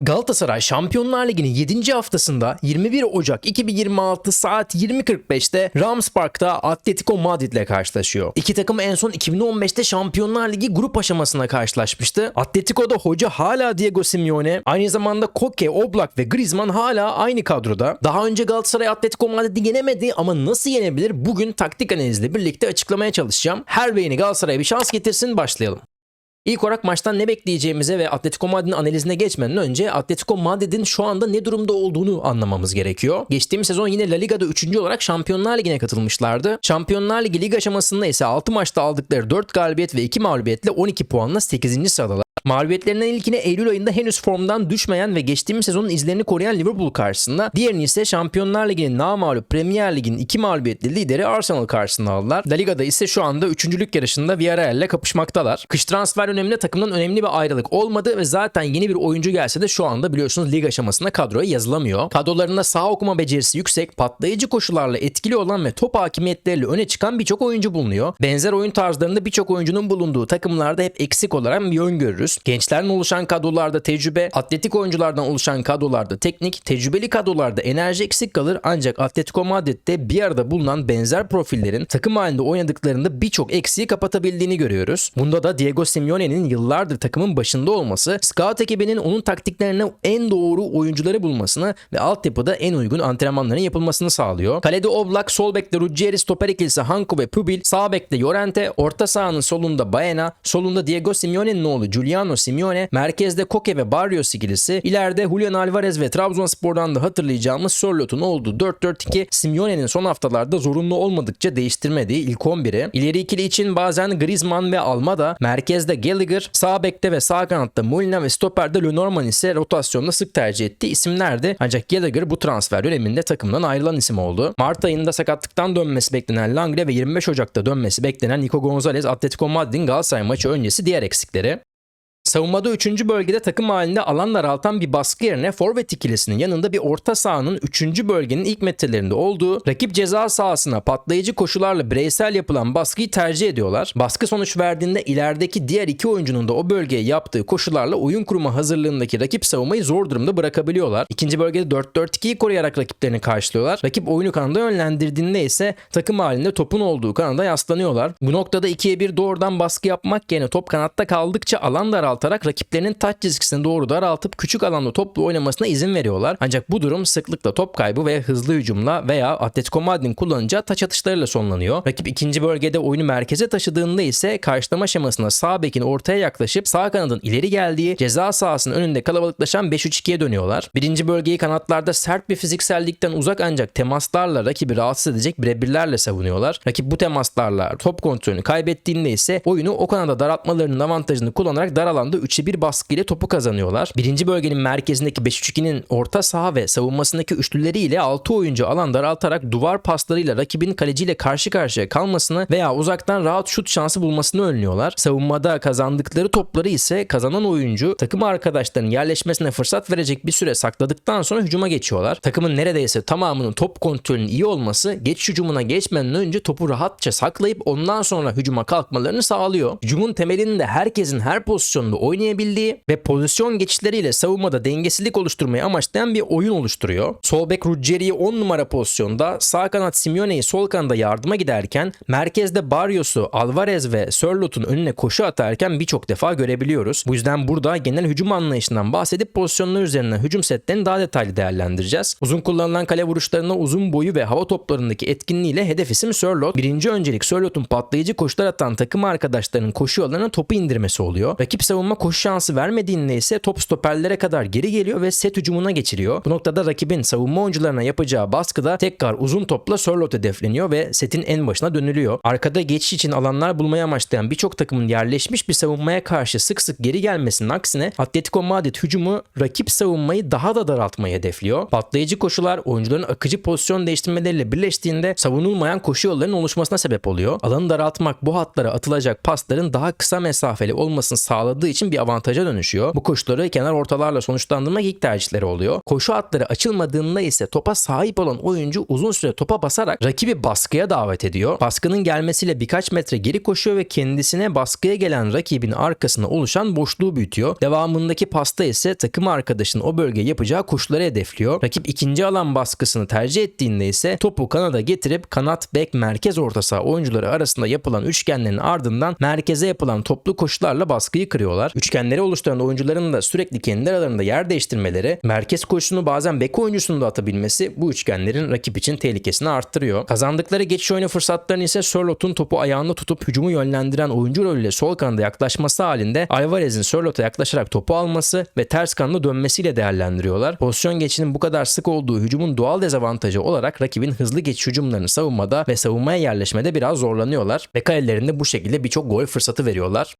Galatasaray Şampiyonlar Ligi'nin 7. haftasında 21 Ocak 2026 saat 20.45'te Rams Park'ta Atletico Madrid ile karşılaşıyor. İki takım en son 2015'te Şampiyonlar Ligi grup aşamasına karşılaşmıştı. Atletico'da hoca hala Diego Simeone, aynı zamanda Koke, Oblak ve Griezmann hala aynı kadroda. Daha önce Galatasaray Atletico Madrid'i yenemedi ama nasıl yenebilir bugün taktik analizle birlikte açıklamaya çalışacağım. Her beğeni Galatasaray'a bir şans getirsin başlayalım. İlk olarak maçtan ne bekleyeceğimize ve Atletico Madrid'in analizine geçmeden önce Atletico Madrid'in şu anda ne durumda olduğunu anlamamız gerekiyor. Geçtiğimiz sezon yine La Liga'da 3. olarak Şampiyonlar Ligi'ne katılmışlardı. Şampiyonlar Ligi lig aşamasında ise 6 maçta aldıkları 4 galibiyet ve 2 mağlubiyetle 12 puanla 8. sıradalar. Mağlubiyetlerinden ilkine Eylül ayında henüz formdan düşmeyen ve geçtiğimiz sezonun izlerini koruyan Liverpool karşısında, diğerini ise Şampiyonlar Ligi'nin namağlup Premier Lig'in iki mağlubiyetli lideri Arsenal karşısında aldılar. La Liga'da ise şu anda üçüncülük yarışında Villarreal ile kapışmaktalar. Kış transfer döneminde takımdan önemli bir ayrılık olmadı ve zaten yeni bir oyuncu gelse de şu anda biliyorsunuz lig aşamasında kadroya yazılamıyor. Kadrolarında sağ okuma becerisi yüksek, patlayıcı koşularla etkili olan ve top hakimiyetleriyle öne çıkan birçok oyuncu bulunuyor. Benzer oyun tarzlarında birçok oyuncunun bulunduğu takımlarda hep eksik olarak bir yön görürüz. Gençlerden oluşan kadrolarda tecrübe, atletik oyunculardan oluşan kadrolarda teknik, tecrübeli kadrolarda enerji eksik kalır ancak Atletico Madrid'de bir arada bulunan benzer profillerin takım halinde oynadıklarında birçok eksiği kapatabildiğini görüyoruz. Bunda da Diego Simeone'nin yıllardır takımın başında olması, scout ekibinin onun taktiklerine en doğru oyuncuları bulmasını ve altyapıda en uygun antrenmanların yapılmasını sağlıyor. Kalede Oblak, sol bekte Ruggieri, stoper ikilisi Hanko ve Pubil, sağ bekte Llorente, orta sahanın solunda Baena, solunda Diego Simeone'nin oğlu Giuliano Simeone, merkezde Koke ve Barrios ikilisi, ileride Julian Alvarez ve Trabzonspor'dan da hatırlayacağımız Sörlot'un olduğu 4-4-2 Simeone'nin son haftalarda zorunlu olmadıkça değiştirmediği ilk 11'i. İleri ikili için bazen Griezmann ve Almada, merkezde Gallagher, sağ bekte ve sağ kanatta Molina ve stoperde Lenormand ise rotasyonda sık tercih ettiği isimlerdi. Ancak Gallagher bu transfer döneminde takımdan ayrılan isim oldu. Mart ayında sakatlıktan dönmesi beklenen Langre ve 25 Ocak'ta dönmesi beklenen Nico Gonzalez Atletico Madrid'in Galatasaray maçı öncesi diğer eksikleri. Savunmada 3. bölgede takım halinde alan daraltan bir baskı yerine forvet ikilisinin yanında bir orta sahanın 3. bölgenin ilk metrelerinde olduğu rakip ceza sahasına patlayıcı koşularla bireysel yapılan baskıyı tercih ediyorlar. Baskı sonuç verdiğinde ilerideki diğer iki oyuncunun da o bölgeye yaptığı koşularla oyun kurma hazırlığındaki rakip savunmayı zor durumda bırakabiliyorlar. İkinci bölgede 4-4-2'yi koruyarak rakiplerini karşılıyorlar. Rakip oyunu kanada yönlendirdiğinde ise takım halinde topun olduğu kanada yaslanıyorlar. Bu noktada 2'ye 1 doğrudan baskı yapmak yerine top kanatta kaldıkça alan daraltarak rakiplerinin taç çizgisini doğru daraltıp küçük alanda toplu oynamasına izin veriyorlar. Ancak bu durum sıklıkla top kaybı ve hızlı hücumla veya Atletico Madrid'in kullanacağı taç atışlarıyla sonlanıyor. Rakip ikinci bölgede oyunu merkeze taşıdığında ise karşılama şemasına sağ bekin ortaya yaklaşıp sağ kanadın ileri geldiği ceza sahasının önünde kalabalıklaşan 5-3-2'ye dönüyorlar. Birinci bölgeyi kanatlarda sert bir fiziksellikten uzak ancak temaslarla rakibi rahatsız edecek birebirlerle savunuyorlar. Rakip bu temaslarla top kontrolünü kaybettiğinde ise oyunu o kanada daraltmalarının avantajını kullanarak dar alanda 3'e 1 baskıyla topu kazanıyorlar. Birinci bölgenin merkezindeki 5-3-2'nin orta saha ve savunmasındaki üçlüleriyle 6 oyuncu alan daraltarak duvar paslarıyla rakibin kaleciyle karşı karşıya kalmasını veya uzaktan rahat şut şansı bulmasını önlüyorlar. Savunmada kazandıkları topları ise kazanan oyuncu takım arkadaşlarının yerleşmesine fırsat verecek bir süre sakladıktan sonra hücuma geçiyorlar. Takımın neredeyse tamamının top kontrolünün iyi olması geç hücumuna geçmeden önce topu rahatça saklayıp ondan sonra hücuma kalkmalarını sağlıyor. Hücumun temelinde herkesin her pozisyonda oynayabildiği ve pozisyon geçişleriyle savunmada dengesizlik oluşturmayı amaçlayan bir oyun oluşturuyor. Sol bek Ruggieri'yi 10 numara pozisyonda, sağ kanat Simeone'yi sol kanada yardıma giderken merkezde Barrios'u Alvarez ve Sörlot'un önüne koşu atarken birçok defa görebiliyoruz. Bu yüzden burada genel hücum anlayışından bahsedip pozisyonlar üzerinden hücum setlerini daha detaylı değerlendireceğiz. Uzun kullanılan kale vuruşlarına uzun boyu ve hava toplarındaki etkinliğiyle hedef isim Sörlot. Birinci öncelik Sörlot'un patlayıcı koşular atan takım arkadaşlarının koşu yollarına topu indirmesi oluyor. Rakip savunma koşu şansı vermediğinde ise top stoperlere kadar geri geliyor ve set hücumuna geçiriyor. Bu noktada rakibin savunma oyuncularına yapacağı baskıda tekrar uzun topla Sörlot hedefleniyor ve setin en başına dönülüyor. Arkada geçiş için alanlar bulmayı amaçlayan birçok takımın yerleşmiş bir savunmaya karşı sık sık geri gelmesinin aksine Atletico Madrid hücumu rakip savunmayı daha da daraltmayı hedefliyor. Patlayıcı koşular oyuncuların akıcı pozisyon değiştirmeleriyle birleştiğinde savunulmayan koşu yollarının oluşmasına sebep oluyor. Alanı daraltmak bu hatlara atılacak pasların daha kısa mesafeli olmasını sağladığı için bir avantaja dönüşüyor. Bu koşuları kenar ortalarla sonuçlandırmak ilk tercihleri oluyor. Koşu hatları açılmadığında ise topa sahip olan oyuncu uzun süre topa basarak rakibi baskıya davet ediyor. Baskının gelmesiyle birkaç metre geri koşuyor ve kendisine baskıya gelen rakibin arkasına oluşan boşluğu büyütüyor. Devamındaki pasta ise takım arkadaşının o bölgeye yapacağı koşuları hedefliyor. Rakip ikinci alan baskısını tercih ettiğinde ise topu kanada getirip kanat, bek, merkez orta saha oyuncuları arasında yapılan üçgenlerin ardından merkeze yapılan toplu koşularla baskıyı kırıyorlar. Üçgenleri oluşturan oyuncuların da sürekli kendi aralarında yer değiştirmeleri, merkez koşusunu bazen bek oyuncusunu da atabilmesi bu üçgenlerin rakip için tehlikesini arttırıyor. Kazandıkları geçiş oyunu fırsatlarını ise Sörlot'un topu ayağında tutup hücumu yönlendiren oyuncu rolüyle sol kanada yaklaşması halinde Alvarez'in Sörlot'a yaklaşarak topu alması ve ters kanada dönmesiyle değerlendiriyorlar. Pozisyon geçişinin bu kadar sık olduğu hücumun doğal dezavantajı olarak rakibin hızlı geçiş hücumlarını savunmada ve savunmaya yerleşmede biraz zorlanıyorlar ve kalelerinde bu şekilde birçok gol fırsatı veriyorlar.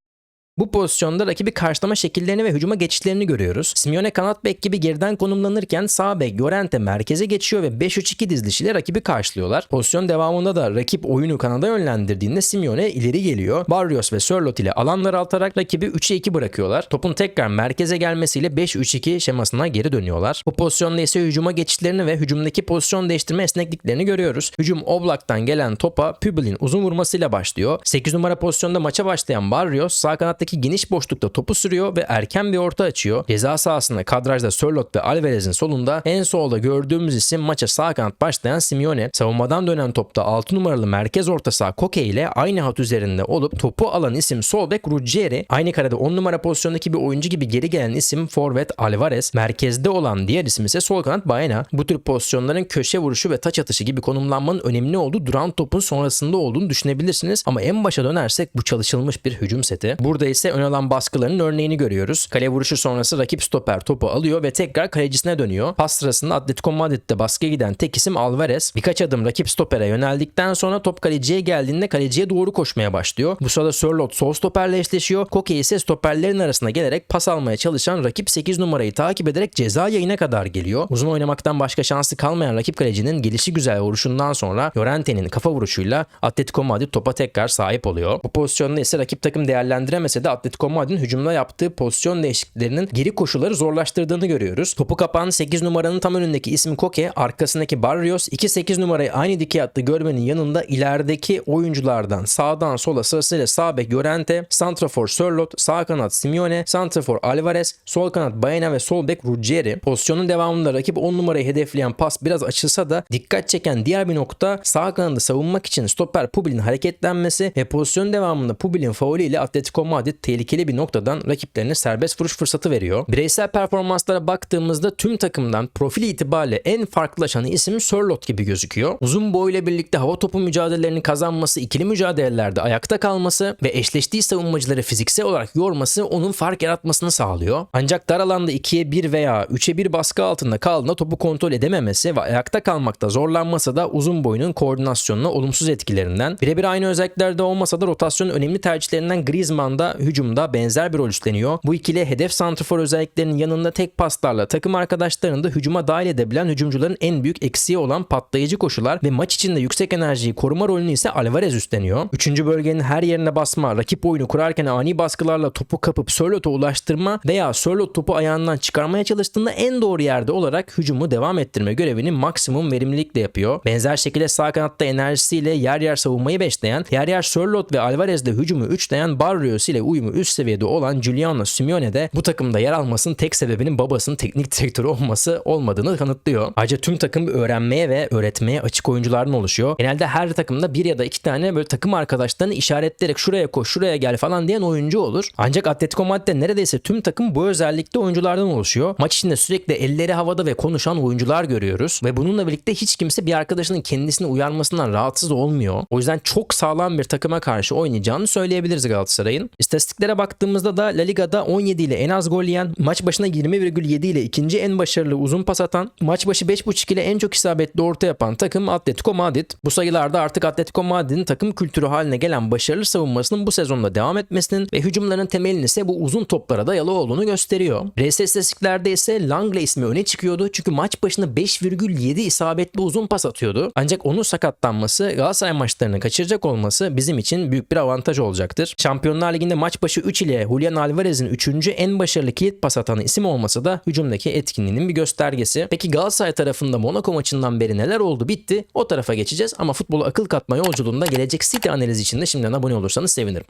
Bu pozisyonda rakibi karşılama şekillerini ve hücuma geçişlerini görüyoruz. Simeone kanat bek gibi geriden konumlanırken sağ bek Llorente merkeze geçiyor ve 5-3-2 dizilişiyle rakibi karşılıyorlar. Pozisyon devamında da rakip oyunu kanada yönlendirdiğinde Simeone ileri geliyor. Barrios ve Sörloth ile alanlar artarak rakibi 3'e 2 bırakıyorlar. Topun tekrar merkeze gelmesiyle 5-3-2 şemasına geri dönüyorlar. Bu pozisyonda ise hücuma geçişlerini ve hücumdaki pozisyon değiştirme esnekliklerini görüyoruz. Hücum Oblak'tan gelen topa Pübel'in uzun vurmasıyla başlıyor. 8 numara pozisyonda maça başlayan Barrios sağ kanattaki geniş boşlukta topu sürüyor ve erken bir orta açıyor. Ceza sahasında kadrajda Sörloth ve Alvarez'in solunda en solda gördüğümüz isim maça sağ kanat başlayan Simeone. Savunmadan dönen topta 6 numaralı merkez orta saha Koke ile aynı hat üzerinde olup topu alan isim sol bek Ruggieri. Aynı karede 10 numara pozisyondaki bir oyuncu gibi geri gelen isim forvet Alvarez. Merkezde olan diğer isim ise sol kanat Baena. Bu tür pozisyonların köşe vuruşu ve taç atışı gibi konumlanmanın önemli olduğu duran topun sonrasında olduğunu düşünebilirsiniz. Ama en başa dönersek bu çalışılmış bir hücum seti. Burada ise ön alan baskılarının örneğini görüyoruz. Kale vuruşu sonrası rakip stoper topu alıyor ve tekrar kalecisine dönüyor. Pas sırasında Atletico Madrid'de baskıya giden tek isim Alvarez. Birkaç adım rakip stopere yöneldikten sonra top kaleciye geldiğinde kaleciye doğru koşmaya başlıyor. Bu sırada Sörloth sol stoperle eşleşiyor. Koke ise stoperlerin arasına gelerek pas almaya çalışan rakip 8 numarayı takip ederek ceza yayına kadar geliyor. Uzun oynamaktan başka şansı kalmayan rakip kalecinin gelişi güzel vuruşundan sonra Llorente'nin kafa vuruşuyla Atletico Madrid topa tekrar sahip oluyor. Bu pozisyonda ise rakip takım değerlendiremese de Atletico Madrid'in hücumda yaptığı pozisyon değişikliklerinin geri koşuları zorlaştırdığını görüyoruz. Topu kapan 8 numaranın tam önündeki ismi Koke, arkasındaki Barrios 2-8 numarayı aynı dikey attı görmenin yanında ilerideki oyunculardan sağdan sola sırasıyla sağ bek Llorente, santrafor Sörloth, sağ kanat Simeone, santrafor Alvarez, sol kanat Baena ve sol bek Ruggieri. Pozisyonun devamında rakip 10 numarayı hedefleyen pas biraz açılsa da dikkat çeken diğer bir nokta sağ kanadı savunmak için stoper Pubil'in hareketlenmesi ve pozisyon devamında Pubil'in faulüyle Atletico Madrid tehlikeli bir noktadan rakiplerine serbest vuruş fırsatı veriyor. Bireysel performanslara baktığımızda tüm takımdan profil itibariyle en farklılaşan isim Sörloth gibi gözüküyor. Uzun boyuyla birlikte hava topu mücadelelerini kazanması, ikili mücadelelerde ayakta kalması ve eşleştiği savunmacıları fiziksel olarak yorması onun fark yaratmasını sağlıyor. Ancak dar alanda 2'ye 1 veya 3'e 1 baskı altında kaldığında topu kontrol edememesi ve ayakta kalmakta zorlanması da uzun boyunun koordinasyonuna olumsuz etkilerinden. Birebir aynı özelliklerde olmasa da rotasyonun önemli tercihlerinden Griezmann'da hücumda benzer bir rol üstleniyor. Bu ikili hedef santrafor özelliklerinin yanında tek paslarla takım arkadaşlarını da hücuma dahil edebilen hücumcuların en büyük eksiği olan patlayıcı koşular ve maç içinde yüksek enerjiyi koruma rolünü ise Alvarez üstleniyor. Üçüncü bölgenin her yerine basma, rakip oyunu kurarken ani baskılarla topu kapıp Sörlot'a ulaştırma veya Sörlot topu ayağından çıkarmaya çalıştığında en doğru yerde olarak hücumu devam ettirme görevini maksimum verimlilikle yapıyor. Benzer şekilde sağ kanatta enerjisiyle yer yer savunmayı besleyen, yer yer Sörlot ve Alvarez'le hücumu üçleyen Barrios ile uyumu üst seviyede olan Giuliano Simeone de bu takımda yer almasının tek sebebinin babasının teknik direktörü olması olmadığını kanıtlıyor. Ayrıca tüm takım öğrenmeye ve öğretmeye açık oyunculardan oluşuyor. Genelde her takımda bir ya da iki tane böyle takım arkadaşlarını işaretleyerek şuraya koş, şuraya gel falan diyen oyuncu olur. Ancak Atletico Madrid'de neredeyse tüm takım bu özellikte oyunculardan oluşuyor. Maç içinde sürekli elleri havada ve konuşan oyuncular görüyoruz ve bununla birlikte hiç kimse bir arkadaşının kendisini uyarmasından rahatsız olmuyor. O yüzden çok sağlam bir takıma karşı oynayacağını söyleyebiliriz Galatasaray'ın. İstatistiklere baktığımızda da La Liga'da 17 ile en az gol yiyen, maç başına 20,7 ile ikinci en başarılı uzun pas atan, maç başı 5.5 ile en çok isabetli orta yapan takım Atletico Madrid. Bu sayılarda artık Atletico Madrid'in takım kültürü haline gelen başarılı savunmasının bu sezonda devam etmesinin ve hücumların temelinin ise bu uzun toplara dayalı olduğunu gösteriyor. RS istatistiklerde ise Langley ismi öne çıkıyordu çünkü maç başına 5,7 isabetli uzun pas atıyordu. Ancak onun sakatlanması Galatasaray maçlarını kaçıracak olması bizim için büyük bir avantaj olacaktır. Şampiyonlar Ligi'nde maç maç başı 3 ile Julian Alvarez'in 3. en başarılı kilit pas atan isim olması da hücumdaki etkinliğinin bir göstergesi. Peki Galatasaray tarafında Monaco maçından beri neler oldu bitti? O tarafa geçeceğiz ama futbolu akıl katma yolculuğunda gelecek City analizi için de şimdiden abone olursanız sevinirim.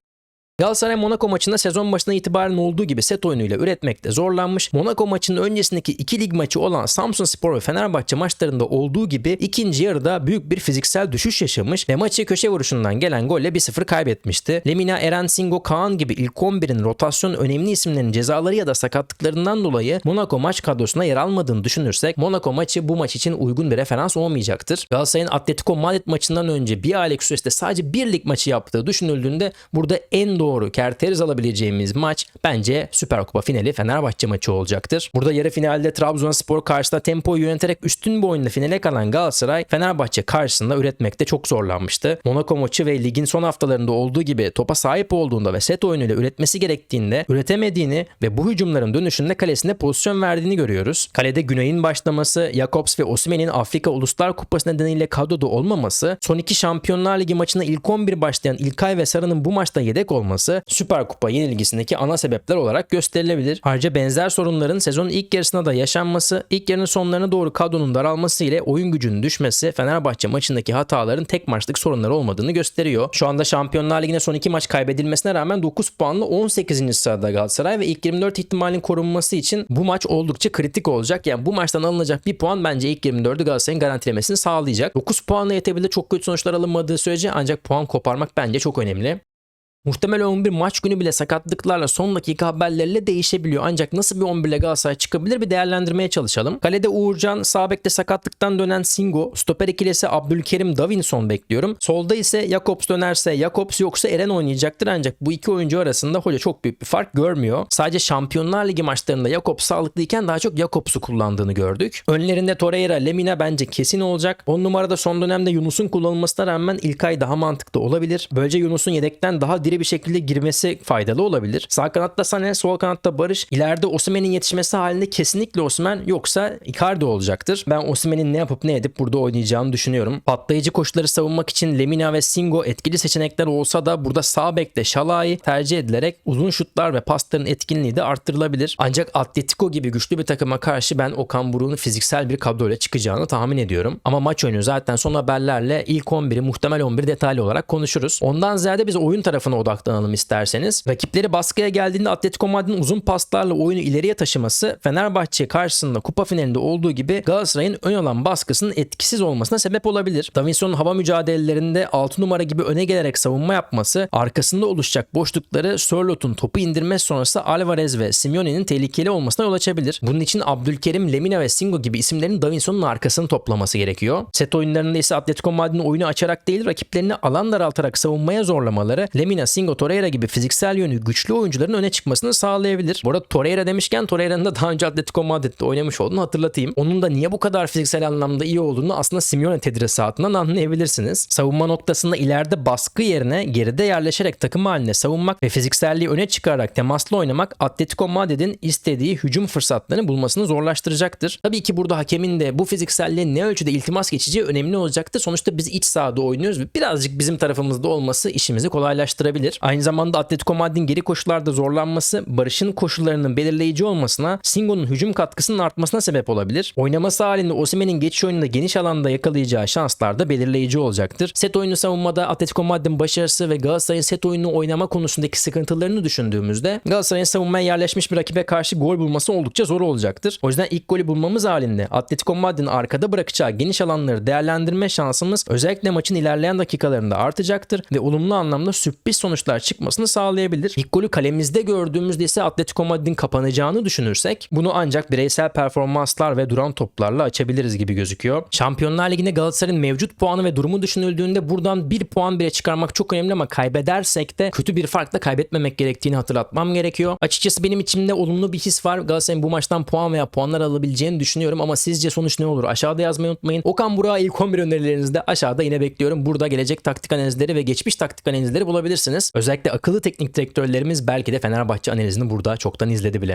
Galatasaray Monaco maçında sezon başına itibaren olduğu gibi set oyunuyla üretmekte zorlanmış. Monaco maçının öncesindeki iki lig maçı olan Samsun Spor ve Fenerbahçe maçlarında olduğu gibi ikinci yarıda büyük bir fiziksel düşüş yaşamış ve maçı köşe vuruşundan gelen golle 1-0 kaybetmişti. Lemina, Eren Singo, Kaan gibi ilk 11'in rotasyon önemli isimlerin cezaları ya da sakatlıklarından dolayı Monaco maç kadrosuna yer almadığını düşünürsek Monaco maçı bu maç için uygun bir referans olmayacaktır. Galatasaray'ın Atletico Madrid maçından önce bir aylık süreçte sadece bir lig maçı yaptığı düşünüldüğünde burada en doğru doğru kerteriz alabileceğimiz maç bence Süper Kupa finali Fenerbahçe maçı olacaktır. Burada yarı finalde Trabzonspor karşısında tempoyu yöneterek üstün bir oyunda finale kalan Galatasaray Fenerbahçe karşısında üretmekte çok zorlanmıştı. Monaco maçı ve ligin son haftalarında olduğu gibi topa sahip olduğunda ve set oyunuyla üretmesi gerektiğinde üretemediğini ve bu hücumların dönüşünde kalesine pozisyon verdiğini görüyoruz. Kalede Güney'in başlaması, Jakobs ve Osimhen'in Afrika Uluslar Kupası nedeniyle kadroda olmaması, son iki Şampiyonlar Ligi maçına ilk 11 başlayan İlkay ve Sarı'nın bu maçta yedek olması olması Süper Kupa yenilgisindeki ana sebepler olarak gösterilebilir. Ayrıca benzer sorunların sezonun ilk yarısında da yaşanması, ilk yarının sonlarına doğru kadronun daralması ile oyun gücünün düşmesi Fenerbahçe maçındaki hataların tek maçlık sorunları olmadığını gösteriyor. Şu anda Şampiyonlar Ligi'ne son iki maç kaybedilmesine rağmen 9 puanla 18. sırada Galatasaray ve ilk 24 ihtimalin korunması için bu maç oldukça kritik olacak. Yani bu maçtan alınacak bir puan bence ilk 24'ü Galatasaray'ın garantilemesini sağlayacak. 9 puanla yetebilir çok kötü sonuçlar alınmadığı sürece ancak puan koparmak bence çok önemli. Muhtemel 11 maç günü bile sakatlıklarla son dakika haberleriyle değişebiliyor. Ancak nasıl bir 11 ile Galatasaray çıkabilir bir değerlendirmeye çalışalım. Kalede Uğurcan, sağ bekte sakatlıktan dönen Singo, stoper ikilisi Abdülkerim Davinson bekliyorum. Solda ise Jakobs dönerse Jakobs yoksa Eren oynayacaktır ancak bu iki oyuncu arasında hoca çok büyük bir fark görmüyor. Sadece Şampiyonlar Ligi maçlarında Jakobs sağlıklıyken daha çok Jakobs'u kullandığını gördük. Önlerinde Torreira, Lemina bence kesin olacak. 10 numarada son dönemde Yunus'un kullanılmasına rağmen İlkay daha mantıklı olabilir. Böylece Yunus'un yedekten daha diri bir şekilde girmesi faydalı olabilir. Sağ kanatta Sané, sol kanatta Barış. İleride Osimhen'in yetişmesi halinde kesinlikle Osimhen yoksa Icardi olacaktır. Ben Osimhen'in ne yapıp ne edip burada oynayacağını düşünüyorum. Patlayıcı koşuları savunmak için Lemina ve Singo etkili seçenekler olsa da burada sağ bekte Şalai tercih edilerek uzun şutlar ve pasların etkinliği de arttırılabilir. Ancak Atletico gibi güçlü bir takıma karşı ben Okan Buruk'un fiziksel bir kadroyla çıkacağını tahmin ediyorum. Ama maç oyunu zaten son haberlerle ilk 11'i muhtemel 11 detaylı olarak konuşuruz. Ondan ziyade biz oyun tarafına odaklanalım isterseniz. Rakipleri baskıya geldiğinde Atletico Madrid'in uzun paslarla oyunu ileriye taşıması Fenerbahçe karşısında kupa finalinde olduğu gibi Galatasaray'ın ön alan baskısının etkisiz olmasına sebep olabilir. Davinson'un hava mücadelelerinde 6 numara gibi öne gelerek savunma yapması arkasında oluşacak boşlukları Sörlot'un topu indirmesi sonrası Alvarez ve Simeone'nin tehlikeli olmasına yol açabilir. Bunun için Abdülkerim, Lemina ve Singo gibi isimlerin Davinson'un arkasını toplaması gerekiyor. Set oyunlarında ise Atletico Madrid'in oyunu açarak değil rakiplerini alan daraltarak savunmaya zorlamaları Lemina, Singo, Torreira gibi fiziksel yönü güçlü oyuncuların öne çıkmasını sağlayabilir. Bu arada Torreira demişken Torreira'nın da daha önce Atletico Madrid'de oynamış olduğunu hatırlatayım. Onun da niye bu kadar fiziksel anlamda iyi olduğunu aslında Simeone tedrisatından anlayabilirsiniz. Savunma noktasında ileride baskı yerine geride yerleşerek takım haline savunmak ve fizikselliği öne çıkararak temaslı oynamak Atletico Madrid'in istediği hücum fırsatlarını bulmasını zorlaştıracaktır. Tabii ki burada hakemin de bu fizikselliğe ne ölçüde iltimas geçeceği önemli olacaktır. Sonuçta biz iç sahada oynuyoruz ve birazcık bizim tarafımızda olması işimizi kolaylaştırabilir. Aynı zamanda Atletico Madrid'in geri koşularda zorlanması Barış'ın koşullarının belirleyici olmasına, Singo'nun hücum katkısının artmasına sebep olabilir. Oynaması halinde Osimhen'in geçiş oyununda geniş alanda yakalayacağı şanslar da belirleyici olacaktır. Set oyunu savunmada Atletico Madrid'in başarısı ve Galatasaray'ın set oyunu oynama konusundaki sıkıntılarını düşündüğümüzde Galatasaray'ın savunmaya yerleşmiş bir rakibe karşı gol bulması oldukça zor olacaktır. O yüzden ilk golü bulmamız halinde Atletico Madrid'in arkada bırakacağı geniş alanları değerlendirme şansımız özellikle maçın ilerleyen dakikalarında artacaktır ve olumlu anlamda sürpriz sonuçlar çıkmasını sağlayabilir. İlk golü kalemizde gördüğümüzde ise Atletico Madrid'in kapanacağını düşünürsek bunu ancak bireysel performanslar ve duran toplarla açabiliriz gibi gözüküyor. Şampiyonlar Ligi'nde Galatasaray'ın mevcut puanı ve durumu düşünüldüğünde buradan bir puan bile çıkarmak çok önemli ama kaybedersek de kötü bir farkla kaybetmemek gerektiğini hatırlatmam gerekiyor. Açıkçası benim içimde olumlu bir his var. Galatasaray'ın bu maçtan puan veya puanlar alabileceğini düşünüyorum ama sizce sonuç ne olur? Aşağıda yazmayı unutmayın. Okan Burak'a ilk 11 önerilerinizi de aşağıda yine bekliyorum. Burada gelecek taktik analizleri ve geçmiş taktik analizleri bulabilirsiniz. Özellikle akıllı teknik direktörlerimiz belki de Fenerbahçe analizini burada çoktan izledi bile.